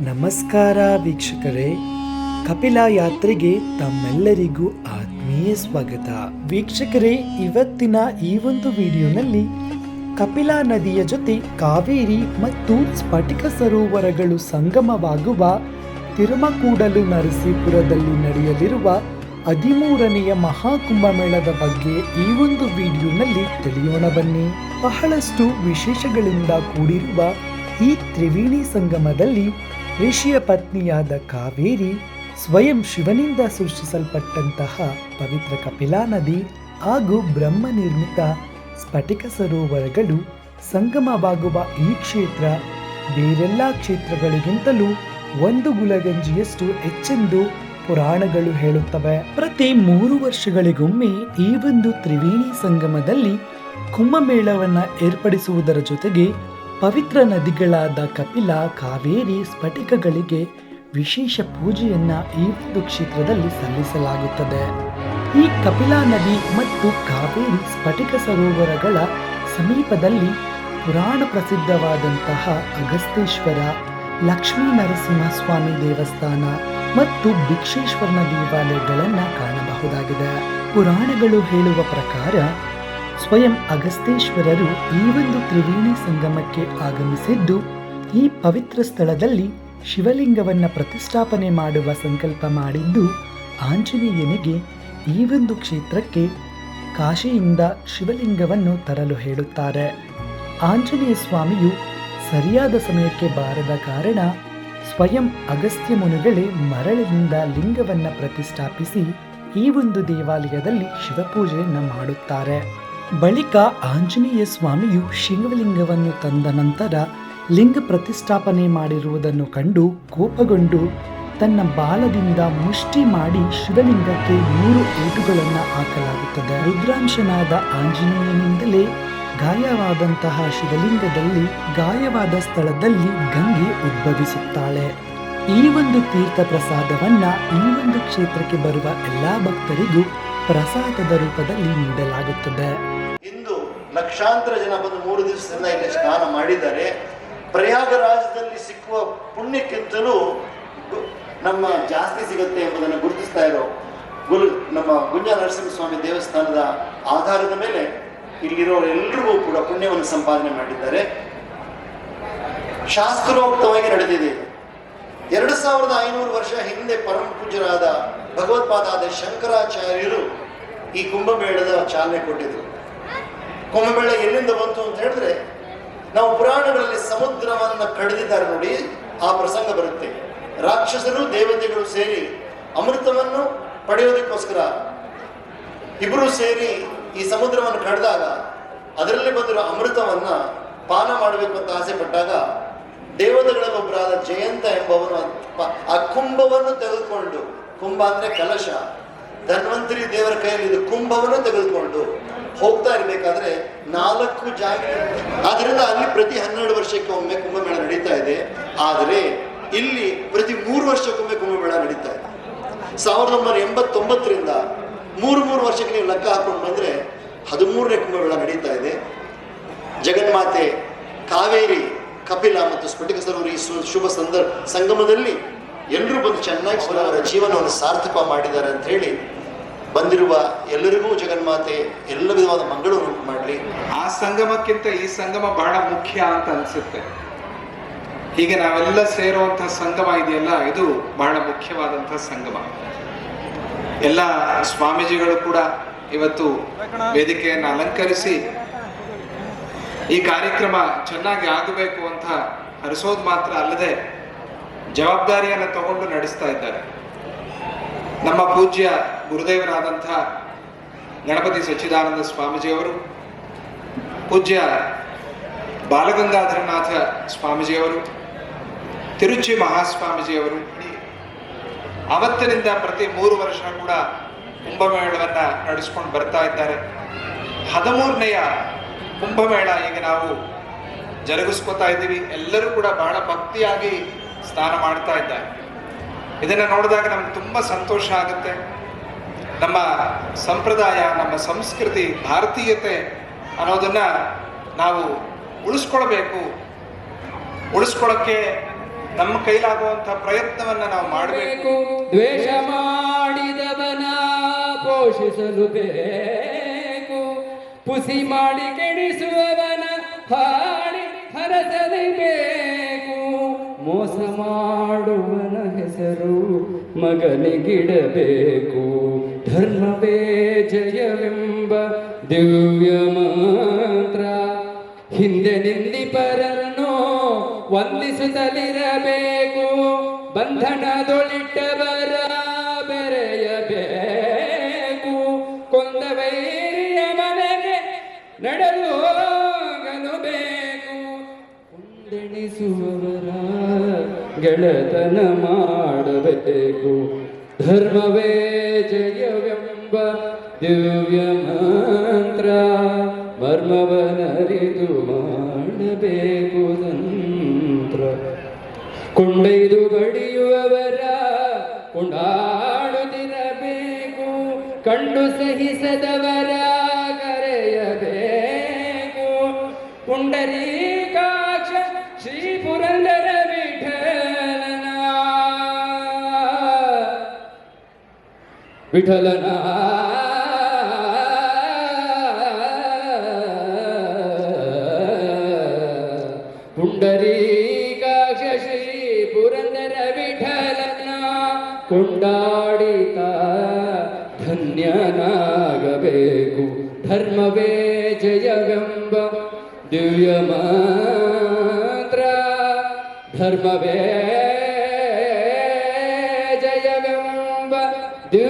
ನಮಸ್ಕಾರ ವೀಕ್ಷಕರೇ. ಕಪಿಲ ಯಾತ್ರೆಗೆ ತಮ್ಮೆಲ್ಲರಿಗೂ ಆತ್ಮೀಯ ಸ್ವಾಗತ. ವೀಕ್ಷಕರೇ, ಇವತ್ತಿನ ಈ ಒಂದು ವಿಡಿಯೋನಲ್ಲಿ ಕಪಿಲಾ ನದಿಯ ಜೊತೆ ಕಾವೇರಿ ಮತ್ತು ಸ್ಫಟಿಕ ಸರೋವರಗಳು ಸಂಗಮವಾಗುವ ತಿರುಮಕೂಡಲು ನರಸೀಪುರದಲ್ಲಿ ನಡೆಯಲಿರುವ ಹದಿಮೂರನೆಯ ಮಹಾಕುಂಭಮೇಳದ ಬಗ್ಗೆ ಈ ಒಂದು ವಿಡಿಯೋನಲ್ಲಿ ತಿಳಿಯೋಣ ಬನ್ನಿ. ಬಹಳಷ್ಟು ವಿಶೇಷಗಳಿಂದ ಕೂಡಿರುವ ಈ ತ್ರಿವೇಣಿ ಸಂಗಮದಲ್ಲಿ ಋಷಿಯ ಪತ್ನಿಯಾದ ಕಾವೇರಿ ಸ್ವಯಂ ಶಿವನಿಂದ ಸೃಷ್ಟಿಸಲ್ಪಟ್ಟಂತಹ ಪವಿತ್ರ ಕಪಿಲಾ ನದಿ ಹಾಗೂ ಬ್ರಹ್ಮ ನಿರ್ಮಿತ ಸ್ಫಟಿಕ ಸರೋವರಗಳು ಸಂಗಮವಾಗುವ ಈ ಕ್ಷೇತ್ರ ಬೇರೆಲ್ಲ ಕ್ಷೇತ್ರಗಳಿಗಿಂತಲೂ ಒಂದು ಗುಲಗಂಜಿಯಷ್ಟು ಹೆಚ್ಚೆಂದು ಪುರಾಣಗಳು ಹೇಳುತ್ತವೆ. ಪ್ರತಿ ಮೂರು ವರ್ಷಗಳಿಗೊಮ್ಮೆ ಈ ಒಂದು ತ್ರಿವೇಣಿ ಸಂಗಮದಲ್ಲಿ ಕುಂಭಮೇಳವನ್ನು ಏರ್ಪಡಿಸುವುದರ ಜೊತೆಗೆ ಪವಿತ್ರ ನದಿಗಳಾದ ಕಪಿಲ, ಕಾವೇರಿ ಸ್ಫಟಿಕಗಳಿಗೆ ವಿಶೇಷ ಪೂಜೆಯನ್ನ ಈ ಒಂದು ಕ್ಷೇತ್ರದಲ್ಲಿ ಸಲ್ಲಿಸಲಾಗುತ್ತದೆ. ಈ ಕಪಿಲಾ ನದಿ ಮತ್ತು ಕಾವೇರಿ ಸ್ಫಟಿಕ ಸರೋವರಗಳ ಸಮೀಪದಲ್ಲಿ ಪುರಾಣ ಪ್ರಸಿದ್ಧವಾದಂತಹ ಅಗಸ್ತೇಶ್ವರ ಲಕ್ಷ್ಮೀ ನರಸಿಂಹಸ್ವಾಮಿ ದೇವಸ್ಥಾನ ಮತ್ತು ಭಿಕ್ಷೇಶ್ವರನ ದೇವಾಲಯಗಳನ್ನ ಕಾಣಬಹುದಾಗಿದೆ. ಪುರಾಣಗಳು ಹೇಳುವ ಪ್ರಕಾರ ಸ್ವಯಂ ಅಗಸ್ತೇಶ್ವರರು ಈ ಒಂದು ತ್ರಿವೇಣಿ ಸಂಗಮಕ್ಕೆ ಆಗಮಿಸಿದ್ದು, ಈ ಪವಿತ್ರ ಸ್ಥಳದಲ್ಲಿ ಶಿವಲಿಂಗವನ್ನು ಪ್ರತಿಷ್ಠಾಪನೆ ಮಾಡುವ ಸಂಕಲ್ಪ ಮಾಡಿದ್ದು, ಆಂಜನೇಯನಿಗೆ ಈ ಒಂದು ಕ್ಷೇತ್ರಕ್ಕೆ ಕಾಶಿಯಿಂದ ಶಿವಲಿಂಗವನ್ನು ತರಲು ಹೇಳುತ್ತಾರೆ. ಆಂಜನೇಯ ಸ್ವಾಮಿಯು ಸರಿಯಾದ ಸಮಯಕ್ಕೆ ಬಾರದ ಕಾರಣ ಸ್ವಯಂ ಅಗಸ್ತ್ಯ ಮುನುಗಳೇ ಮರಳಿನಿಂದ ಲಿಂಗವನ್ನು ಪ್ರತಿಷ್ಠಾಪಿಸಿ ಈ ಒಂದು ದೇವಾಲಯದಲ್ಲಿ ಶಿವಪೂಜೆಯನ್ನು ಮಾಡುತ್ತಾರೆ. ಬಳಿಕ ಆಂಜನೇಯ ಸ್ವಾಮಿಯು ಶಿವಲಿಂಗವನ್ನು ತಂದ ನಂತರ ಲಿಂಗ ಪ್ರತಿಷ್ಠಾಪನೆ ಮಾಡಿರುವುದನ್ನು ಕಂಡು ಕೋಪಗೊಂಡು ತನ್ನ ಬಾಲದಿಂದ ಮುಷ್ಟಿ ಮಾಡಿ ಶಿವಲಿಂಗಕ್ಕೆ ಮೂರು ಏಟುಗಳನ್ನು ಹಾಕಲಾಗುತ್ತದೆ. ರುದ್ರಾಂಶನಾದ ಆಂಜನೇಯನಿಂದಲೇ ಗಾಯವಾದಂತಹ ಶಿವಲಿಂಗದಲ್ಲಿ ಗಾಯವಾದ ಸ್ಥಳದಲ್ಲಿ ಗಂಗೆ ಉದ್ಭವಿಸುತ್ತಾಳೆ. ಈ ಒಂದು ತೀರ್ಥ ಪ್ರಸಾದವನ್ನ ಈ ಒಂದು ಕ್ಷೇತ್ರಕ್ಕೆ ಬರುವ ಎಲ್ಲಾ ಭಕ್ತರಿಗೂ ಪ್ರಸಾದದ ರೂಪದಲ್ಲಿ ನೀಡಲಾಗುತ್ತದೆ ಇಂದು ಲಕ್ಷಾಂತರ ಜನ ಬಂದು ಮೂರು ದಿವಸದಿಂದ ಇಲ್ಲಿ ಸ್ನಾನ ಮಾಡಿದ್ದಾರೆ ಪ್ರಯಾಗರಾಜದಲ್ಲಿ ಸಿಕ್ಕುವ ಪುಣ್ಯಕ್ಕಿಂತಲೂ ನಮ್ಮ ಜಾಸ್ತಿ ಸಿಗುತ್ತೆ ಎಂಬುದನ್ನು ಗುರುತಿಸ್ತಾ ಇರೋ ಗುರು ನಮ್ಮ ಗುಂಜ ನರಸಿಂಹಸ್ವಾಮಿ ದೇವಸ್ಥಾನದ ಆಧಾರದ ಮೇಲೆ ಇಲ್ಲಿರೋರೆಲ್ಲರಿಗೂ ಕೂಡ ಪುಣ್ಯವನ್ನು ಸಂಪಾದನೆ ಮಾಡಿದ್ದಾರೆ ಶಾಸ್ತ್ರೋಕ್ತವಾಗಿ ನಡೆದಿದೆ. ಎರಡು ಸಾವಿರದ ಐನೂರು ವರ್ಷ ಹಿಂದೆ ಪರಮ ಪೂಜ್ಯರಾದ ಭಗವತ್ಪಾದಾದ ಶಂಕರಾಚಾರ್ಯರು ಈ ಕುಂಭಮೇಳದ ಚಾಲನೆ ಕೊಟ್ಟಿದ್ರು. ಕುಂಭಮೇಳ ಎಲ್ಲಿಂದ ಬಂತು ಅಂತ ಹೇಳಿದ್ರೆ, ನಾವು ಪುರಾಣಗಳಲ್ಲಿ ಸಮುದ್ರವನ್ನ ಕಡಿದಿದ್ದಾರೆ ನೋಡಿ, ಆ ಪ್ರಸಂಗ ಬರುತ್ತೆ. ರಾಕ್ಷಸರು, ದೇವತೆಗಳು ಸೇರಿ ಅಮೃತವನ್ನು ಪಡೆಯೋದಕ್ಕೋಸ್ಕರ ಇಬ್ಬರು ಸೇರಿ ಈ ಸಮುದ್ರವನ್ನು ಕಡಿದಾಗ ಅದರಲ್ಲಿ ಬಂದಿರೋ ಅಮೃತವನ್ನ ಪಾನ ಮಾಡಬೇಕು ಅಂತ ಆಸೆ ಪಟ್ಟಾಗ ದೇವತೆಗಳಲ್ಲೊಬ್ಬರಾದ ಜಯಂತ ಎಂಬವನು ಆ ಕುಂಭವನ್ನು ತೆಗೆದುಕೊಂಡು, ಕುಂಭ ಅಂದ್ರೆ ಕಲಶ. ಧನ್ವಂತರಿ ದೇವರ ಕೈಯಲ್ಲಿ ಇದು ಕುಂಭವನ್ನು ತೆಗೆದುಕೊಂಡು ಹೋಗ್ತಾ ಇರ್ಬೇಕಾದ್ರೆ ನಾಲ್ಕು ಜಾಗ ಆದ್ರಿಂದ ಅಲ್ಲಿ ಪ್ರತಿ ಹನ್ನೆರಡು ವರ್ಷಕ್ಕೆ ಒಮ್ಮೆ ಕುಂಭಮೇಳ ನಡೀತಾ ಇದೆ. ಆದರೆ ಇಲ್ಲಿ ಪ್ರತಿ ಮೂರು ವರ್ಷಕ್ಕೊಮ್ಮೆ ಕುಂಭಮೇಳ ನಡೀತಾ ಇದೆ. ಸಾವಿರದ ಒಂಬೈನೂರ ಎಂಬತ್ತೊಂಬತ್ತರಿಂದ ಮೂರು ಮೂರು ವರ್ಷಕ್ಕೆ ನೀವು ಲೆಕ್ಕ ಹಾಕೊಂಡು ಬಂದ್ರೆ ಹದಿಮೂರನೇ ಕುಂಭಮೇಳ ನಡೀತಾ ಇದೆ. ಜಗನ್ಮಾತೆ ಕಾವೇರಿ ಕಪಿಲ ಮತ್ತು ಸ್ಫಟಿಕ ಸರೋವರ ಈ ಶುಭ ಸಂದರ್ಭ ಸಂಗಮದಲ್ಲಿ ಎಲ್ಲರೂ ಬಂದು ಚೆನ್ನಾಗಿ ಅವರ ಜೀವನವನ್ನು ಸಾರ್ಥಕ ಮಾಡಿದ್ದಾರೆ ಅಂತ ಹೇಳಿ ಬಂದಿರುವ ಎಲ್ಲರಿಗೂ ಜಗನ್ಮಾತೆ ಎಲ್ಲ ವಿಧವಾದ ಮಂಗಳ ಉಂಟು ಮಾಡಲಿ. ಆ ಸಂಗಮಕ್ಕಿಂತ ಈ ಸಂಗಮ ಬಹಳ ಮುಖ್ಯ ಅಂತ ಅನಿಸುತ್ತೆ. ಹೀಗೆ ನಾವೆಲ್ಲ ಸೇರುವಂತಹ ಸಂಗಮ ಇದೆಯಲ್ಲ, ಇದು ಬಹಳ ಮುಖ್ಯವಾದಂತಹ ಸಂಗಮ. ಎಲ್ಲ ಸ್ವಾಮೀಜಿಗಳು ಕೂಡ ಇವತ್ತು ವೇದಿಕೆಯನ್ನು ಅಲಂಕರಿಸಿ ಈ ಕಾರ್ಯಕ್ರಮ ಚೆನ್ನಾಗಿ ಆಗಬೇಕು ಅಂತ ಹರಿಸೋದು ಮಾತ್ರ ಅಲ್ಲದೆ ಜವಾಬ್ದಾರಿಯನ್ನು ತಗೊಂಡು ನಡೆಸ್ತಾ ಇದ್ದಾರೆ. ನಮ್ಮ ಪೂಜ್ಯ ಗುರುದೇವರಾದಂಥ ಗಣಪತಿ ಸಚ್ಚಿದಾನಂದ ಸ್ವಾಮೀಜಿಯವರು, ಪೂಜ್ಯ ಬಾಲಗಂಗಾಧರನಾಥ ಸ್ವಾಮೀಜಿಯವರು, ತಿರುಚಿ ಮಹಾಸ್ವಾಮೀಜಿಯವರು ಅವತ್ತಿನಿಂದ ಪ್ರತಿ ಮೂರು ವರ್ಷ ಕೂಡ ಕುಂಭಮೇಳವನ್ನು ನಡೆಸ್ಕೊಂಡು ಬರ್ತಾ ಇದ್ದಾರೆ. ಹದಿಮೂರನೆಯ ಕುಂಭಮೇಳ ಈಗ ನಾವು ಜರುಗಿಸ್ಕೋತಾ ಇದ್ದೀವಿ. ಎಲ್ಲರೂ ಕೂಡ ಬಹಳ ಭಕ್ತಿಯಾಗಿ ಸ್ನಾನ ಮಾಡ್ತಾ ಇದ್ದಾರೆ. ಇದನ್ನು ನೋಡಿದಾಗ ನಮ್ಗೆ ತುಂಬ ಸಂತೋಷ ಆಗುತ್ತೆ. ನಮ್ಮ ಸಂಪ್ರದಾಯ, ನಮ್ಮ ಸಂಸ್ಕೃತಿ, ಭಾರತೀಯತೆ ಅನ್ನೋದನ್ನು ನಾವು ಉಳಿಸ್ಕೊಳ್ಬೇಕು. ಉಳಿಸ್ಕೊಳ್ಳೋಕ್ಕೆ ನಮ್ಮ ಕೈಲಾಗುವಂಥ ಪ್ರಯತ್ನವನ್ನ ನಾವು ಮಾಡಬೇಕು. ದ್ವೇಷ ಮಾಡಿದವನ ಪೋಷಿಸಲು ಪುಸಿ ಮಾಡಿ ಕೆಡಿಸುವವನ ಹಾಡಿ ಹರಸಲೇಬೇಕು ಮೋಸ ಮಾಡುವನ ಹೆಸರು ಮಗನಿಗಿಡಬೇಕು ಧರ್ಮವೇ ಜಯವೆಂಬ ದಿವ್ಯ ಮಾತ್ರ. ಹಿಂದೆ ನಿಂದಿಪರನ್ನು ವಂದಿಸುತ್ತಲಿರಬೇಕು. ಬಂಧನದೊಳಿಟ್ಟವರ ಕುಂದಣಿಸುವವರ ಗೆಳೆತನ ಮಾಡಬೇಕು. ಧರ್ಮವೇ ಜಯವೆಂಬ ದಿವ್ಯ ಮಂತ್ರ ಮರ್ಮವನರಿದು ಮಾಡಬೇಕು ತಂತ್ರ. ಕೊಂಡೈದು ಬಡಿಯುವವರ ಕೊಂಡಾಡುತ್ತಿರಬೇಕು. ಕಂಡು ಸಹಿಸದವರ ಕರೆಯಬೇಕು. ಪುಂಡರೀಕಾಕ್ಷ ಶ್ರೀ ಪುರಂದರ ವಿಠಲನ ವಿಠಲನ ಪುಂಡರೀಕಾಕ್ಷ ಶ್ರೀ ಪುರಂದರ ವಿಠಲನ ಕೊಂಡಾಡಿತ ಧನ್ಯನಾಗಬೇಕು ಧರ್ಮವೇ ಜಯವೆಂಬ सर्ववे जयगम्ब दू